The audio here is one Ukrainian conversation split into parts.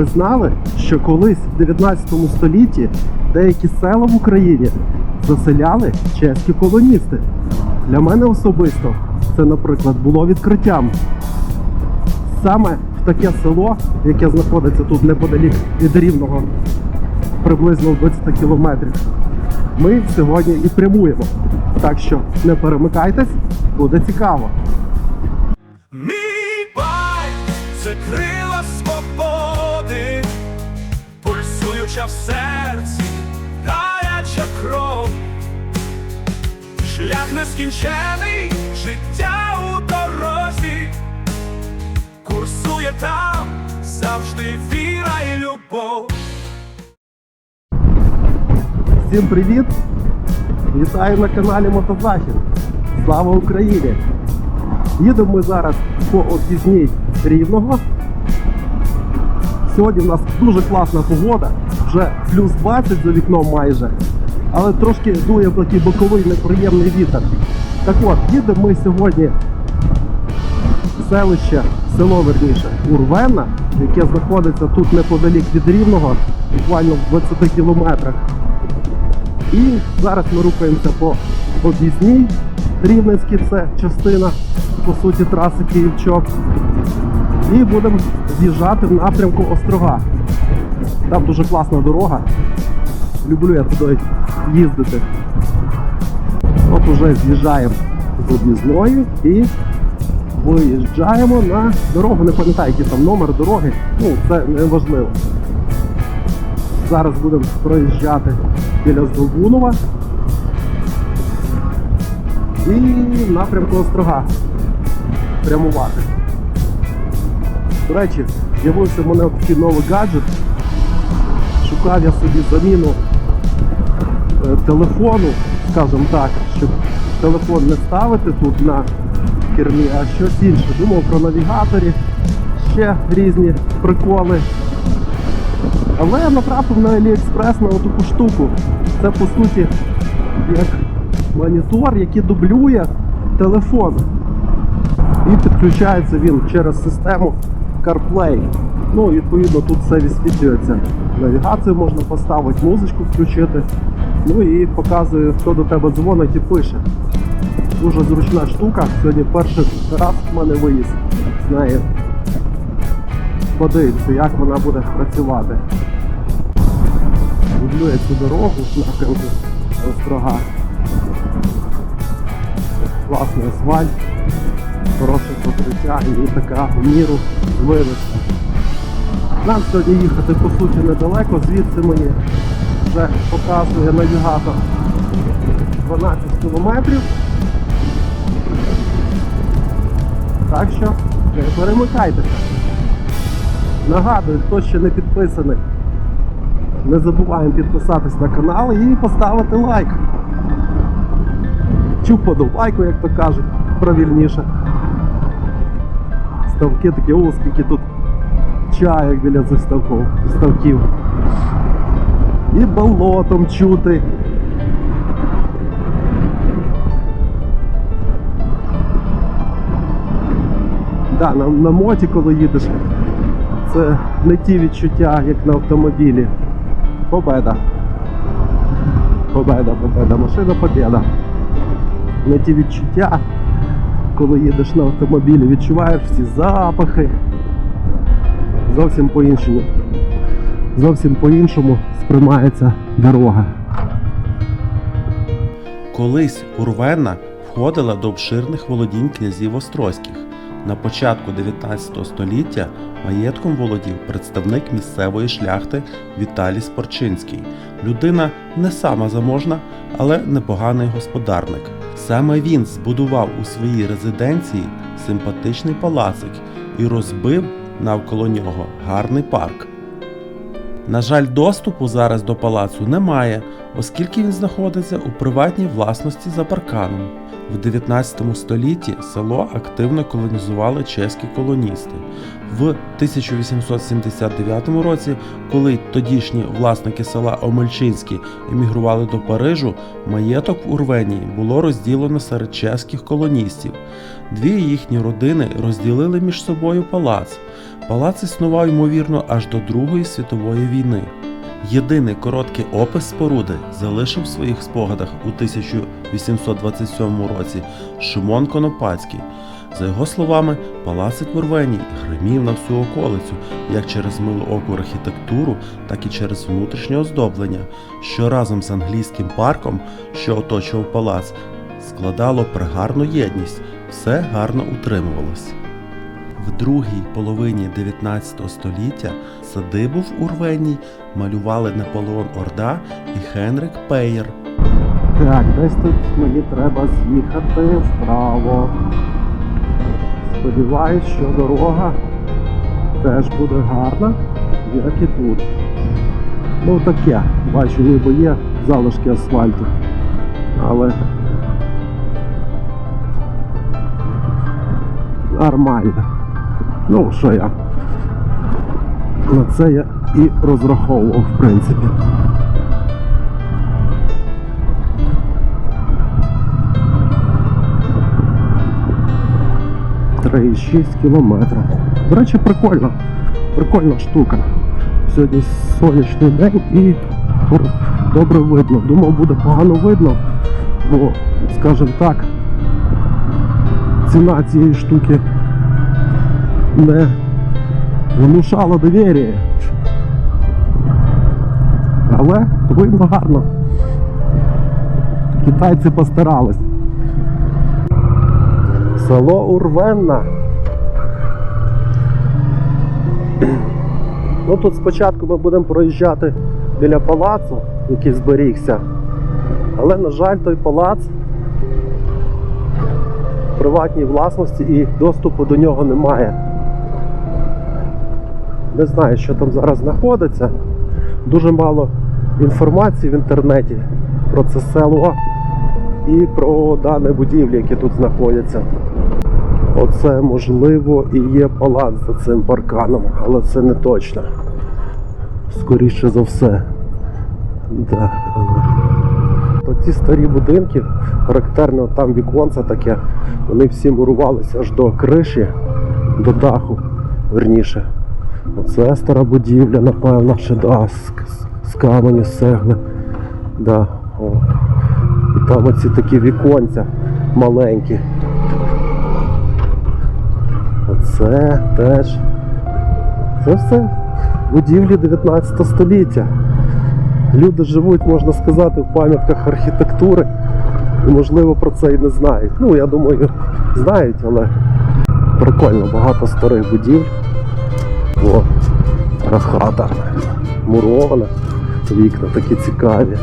ви знали, що колись в 19 столітті деякі села в Україні заселяли чеські колоністи? Для мене особисто це, наприклад, було відкриттям. Саме в таке село, яке знаходиться тут неподалік від Рівного, приблизно в 20 кілометрів, ми сьогодні і прямуємо. Так що не перемикайтесь, буде цікаво. Мій байк це крила пульсуюча в серці, гаряча кров, шлях нескінчений, життя у дорозі, курсує там завжди віра і любов. Всім привіт! Вітаю на каналі Мотозахід. Слава Україні! Їдемо ми зараз по об'їзній Рівного. Сьогодні в нас дуже класна погода, вже плюс 20 за вікном майже. Але трошки дує такий боковий неприємний вітер. Так от, їдемо ми сьогодні в селище, село верніше, Урвена, яке знаходиться тут неподалік від Рівного, буквально в 20 кілометрах. І зараз ми рухаємося по об'їзній. Рівненській це частина, по суті, траси Київчок. І будемо з'їжджати в напрямку Острога. Там дуже класна дорога. Люблю я туди їздити. От уже з'їжджаємо з об'їзної і виїжджаємо на дорогу. Не пам'ятаю, який там номер дороги. Ну, це не важливо. Зараз будемо проїжджати біля Здолбунова. І напрямку Острога прямувати. До речі, з'явився в мене такий новий гаджет. Шукав я собі заміну е, телефону, скажімо так, щоб телефон не ставити тут на кермі, а щось інше. Думав про навігаторі, ще різні приколи. Але я натрапив на AliExpress на таку штуку. Це по суті як монітор, який дублює телефон. І підключається він через систему CarPlay. Ну, відповідно, тут все висвітлюється. Навігацію можна поставити, музичку включити. Ну і показує, хто до тебе дзвонить і пише. Дуже зручна штука. Сьогодні перший раз в мене виїзд з нею. Подивіться, як вона буде працювати. Люблю я цю дорогу напрямку Острога. Класний асфальт, хороше покриття і така міру звивиста. Нам сьогодні їхати по суті недалеко, звідси мені вже показує навігатор 12 кілометрів. Так що не перемикайтеся. Нагадую, хто ще не підписаний, не забуваємо підписатись на канал і поставити лайк. Чу подобайку, як то кажуть, правильніше. Ставки такі, о, скільки тут чайок біля цих ставків. І болотом чути. Да, на, на моті, коли їдеш, це не ті відчуття, як на автомобілі. Победа. Победа, победа, машина победа. Не ті відчуття, коли їдеш на автомобілі, відчуваєш всі запахи. Зовсім по-іншому. Зовсім по-іншому сприймається дорога. Колись Урвена входила до обширних володінь князів Острозьких. На початку 19 століття маєтком володів представник місцевої шляхти Віталій Спорчинський. Людина не сама заможна, але непоганий господарник. Саме він збудував у своїй резиденції симпатичний палацик і розбив навколо нього гарний парк. На жаль, доступу зараз до палацу немає, оскільки він знаходиться у приватній власності за парканом. В 19 столітті село активно колонізували чеські колоністи. В 1879 році, коли тодішні власники села Омельчинські емігрували до Парижу, маєток в Урвенії було розділено серед чеських колоністів. Дві їхні родини розділили між собою палац. Палац існував ймовірно аж до Другої світової війни. Єдиний короткий опис споруди залишив в своїх спогадах у 1827 році Шимон Конопацький. За його словами, палацик в гримів на всю околицю як через милооку архітектуру, так і через внутрішнє оздоблення, що разом з англійським парком, що оточував палац, складало пригарну єдність, все гарно утримувалось. В другій половині 19 століття садибу в Урвеній малювали Наполеон Орда і Хенрик Пейєр. Так, десь тут мені треба з'їхати вправо. Сподіваюсь, що дорога теж буде гарна, як і тут. Ну таке, бачу, ніби є залишки асфальту. Але нормально. Ну, що я? На це я і розраховував, в принципі. 3,6 кілометрів. До речі, прикольно. Прикольна штука. Сьогодні сонячний день і добре видно. Думав, буде погано видно, бо, скажімо так, ціна цієї штуки не внушала довір'я. Але видно гарно. Китайці постарались. Село Урвенна. Ну тут спочатку ми будемо проїжджати біля палацу, який зберігся. Але, на жаль, той палац в приватній власності і доступу до нього немає. Не знаю, що там зараз знаходиться. Дуже мало інформації в інтернеті про це село і про дані будівлі, які тут знаходяться. Оце можливо і є палац за цим парканом, але це не точно. Скоріше за все. Да. То ці старі будинки, характерно там віконце таке, вони всі мурувалися аж до криші, до даху, верніше. Оце стара будівля, напевно, ще да, з, з каменю, з цегли. Да, о. І там оці такі віконця маленькі. Оце теж. Це все будівлі 19 століття. Люди живуть, можна сказати, в пам'ятках архітектури і, можливо, про це і не знають. Ну, я думаю, знають, але прикольно, багато старих будівель. О, хата мурована, вікна такі цікаві.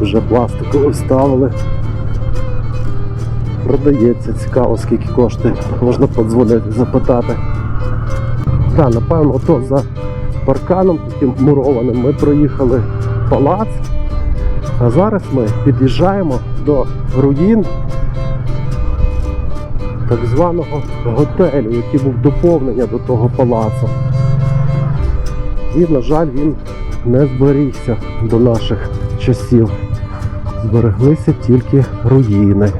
Вже пластикові вставили. Продається, цікаво, скільки коштує. Можна подзвонити, запитати. Так, напевно, то за парканом таким мурованим ми проїхали палац. А зараз ми під'їжджаємо до руїн так званого готелю, який був доповнення до того палацу. І, на жаль, він не зберігся до наших часів. Збереглися тільки руїни.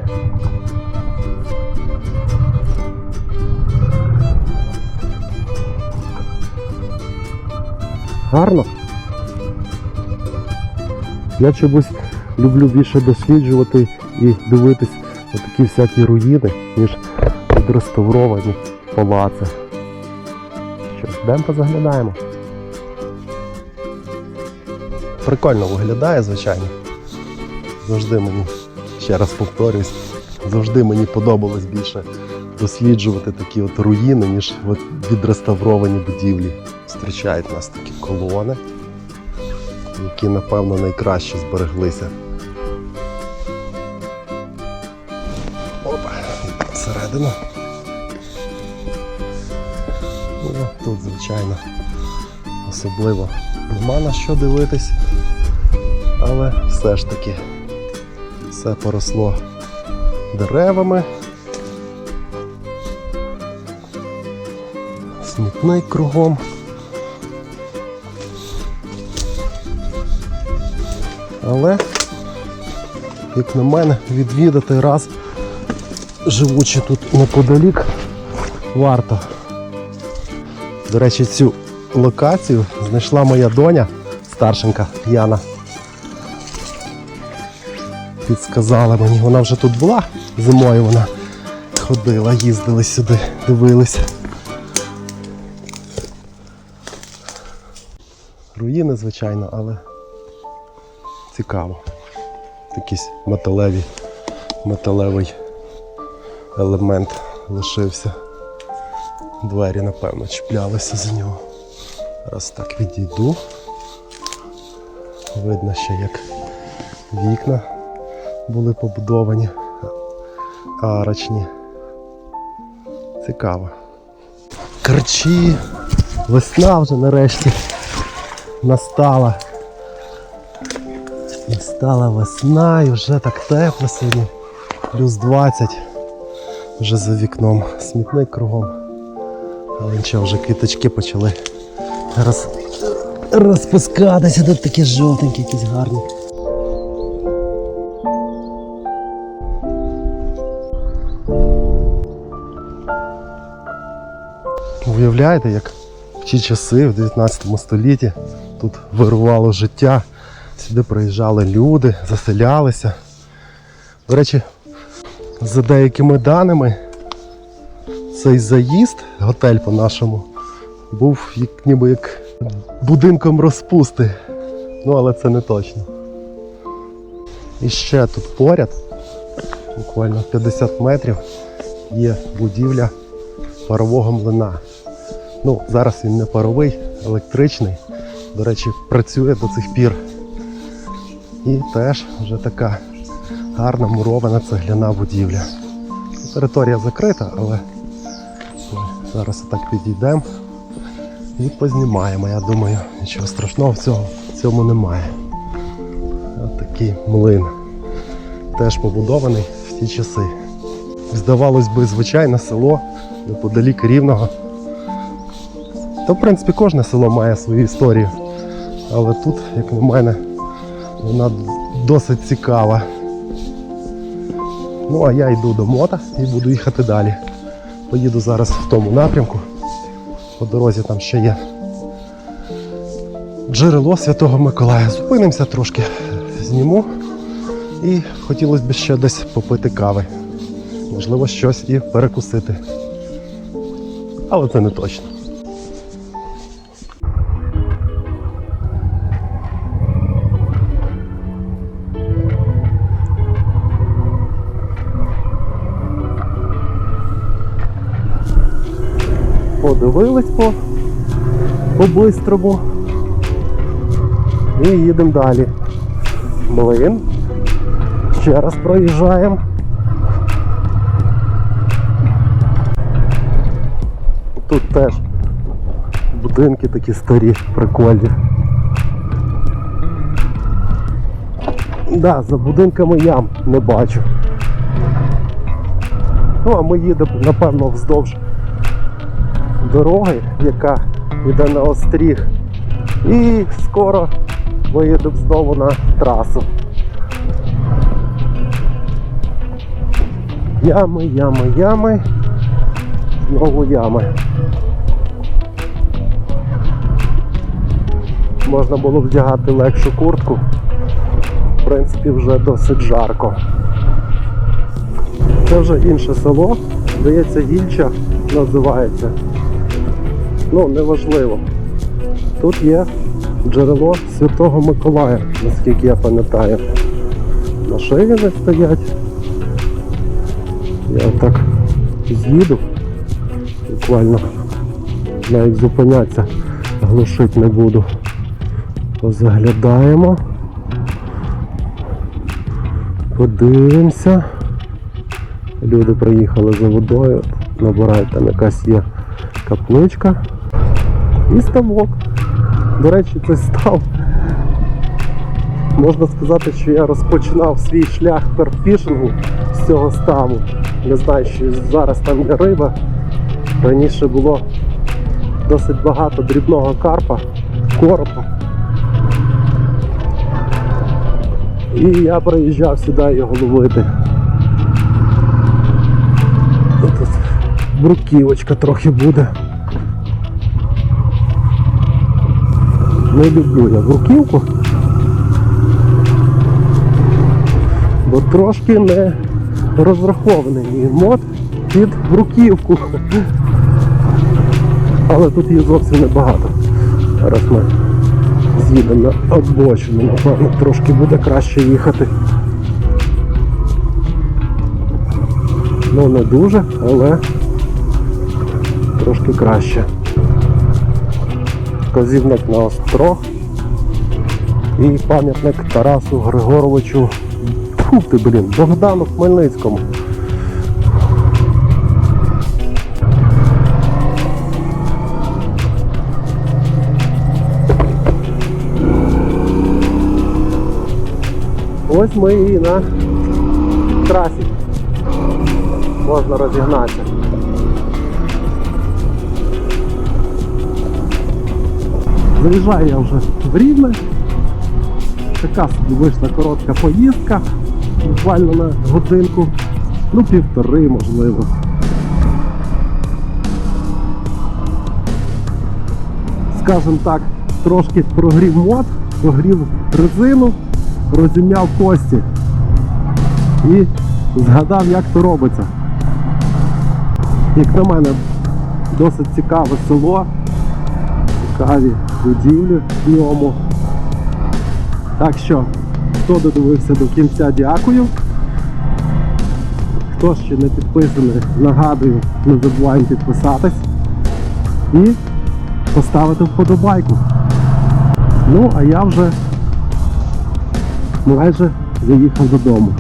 Гарно. Я чомусь люблю більше досліджувати і дивитись на такі всякі руїни, ніж відреставровані палаци. Що йдемо позаглядаємо. Прикольно виглядає, звичайно. Завжди мені, ще раз повторюсь, завжди мені подобалось більше досліджувати такі от руїни, ніж от відреставровані будівлі. Зустрічають нас такі колони, які, напевно, найкраще збереглися. Всередину. Ну, тут, звичайно, особливо нема на що дивитись, але все ж таки все поросло деревами. Смітник кругом. Але, як на мене, відвідати раз, живучи тут неподалік, варто. До речі, цю локацію знайшла моя доня, старшенька Яна. Підсказала мені, вона вже тут була зимою, вона ходила, їздили сюди, дивилися. Руїни, звичайно, але цікаво. Якийсь металевий, металевий елемент лишився. Двері, напевно, чіплялися за нього. Раз так відійду. Видно ще, як вікна були побудовані арочні. Цікаво. Керчі, весна вже нарешті настала. Настала весна і вже так тепло сьогодні. Плюс 20. Вже за вікном. Смітник кругом. Але нічого, вже квіточки почали роз... розпускатися. Тут такі жовтенькі, якісь гарні. Уявляєте, як в ті часи, в 19 столітті, тут вирувало життя, сюди приїжджали люди, заселялися. До речі, за деякими даними, цей заїзд, готель по-нашому, був як, ніби як будинком розпусти. Ну, але це не точно. І ще тут поряд, буквально 50 метрів, є будівля парового млина. Ну, зараз він не паровий, електричний. До речі, працює до цих пір. І теж вже така гарна мурована цегляна будівля. Територія закрита, але ми зараз отак підійдемо і познімаємо. Я думаю, нічого страшного в цьому, в цьому немає. Ось такий млин. Теж побудований в ті часи. Здавалось би, звичайне село неподалік рівного. Та, в принципі, кожне село має свою історію. Але тут, як на мене, вона досить цікава. Ну, а я йду до мота і буду їхати далі. Поїду зараз в тому напрямку. По дорозі там ще є джерело Святого Миколая. Зупинимося трошки, зніму. І хотілося б ще десь попити кави. Можливо, щось і перекусити. Але це не точно. Подивились по по-бистрому. І їдемо далі. Млин. Ще раз проїжджаємо. Тут теж будинки такі старі, прикольні. Да, за будинками ям не бачу. Ну, а ми їдемо, напевно, вздовж дороги, яка йде на остріг. І скоро виїдемо знову на трасу. Ями, ями, ями. Знову ями. Можна було вдягати легшу куртку. В принципі, вже досить жарко. Це вже інше село, здається, Гільча називається. Ну, неважливо. Тут є джерело Святого Миколая, наскільки я пам'ятаю. Машини не стоять. Я так з'їду. Буквально навіть зупинятися, глушити не буду. Позаглядаємо. Подивимося. Люди приїхали за водою, набирають там якась є капличка і ставок. До речі, цей став. Можна сказати, що я розпочинав свій шлях перфішингу з цього ставу. Не знаю, що зараз там є риба. Раніше було досить багато дрібного карпа, коропа. І я приїжджав сюди його ловити. Тут бруківочка трохи буде. Не люблю я бруківку. Бо трошки не розрахований мод під бруківку. Але тут її зовсім небагато. Зараз ми з'їдемо на обочину, напевно, трошки буде краще їхати. Ну не дуже, але трошки краще. Вказівник на острог і пам'ятник Тарасу Григоровичу. Фу ти, блін, Богдану Хмельницькому. Ось ми і на трасі. Можна розігнатися. Заїжджаю я вже в Рівне. Така собі вийшла коротка поїздка, буквально на годинку, ну півтори можливо. Скажем так, трошки прогрів мод, прогрів резину, розім'яв кості і згадав, як це робиться. Як на мене, досить цікаве село, цікаві будівлі в ньому. Так що, хто додивився до кінця, дякую. Хто ще не підписаний, нагадую, не забуваємо підписатись і поставити вподобайку. Ну, а я вже майже заїхав додому.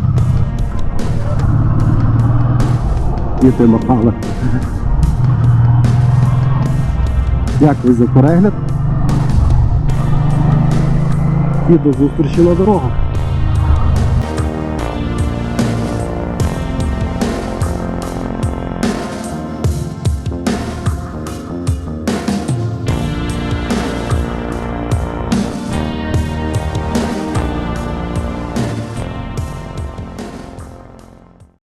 Діти махали. Дякую за перегляд. І до зустрічі на дорогах.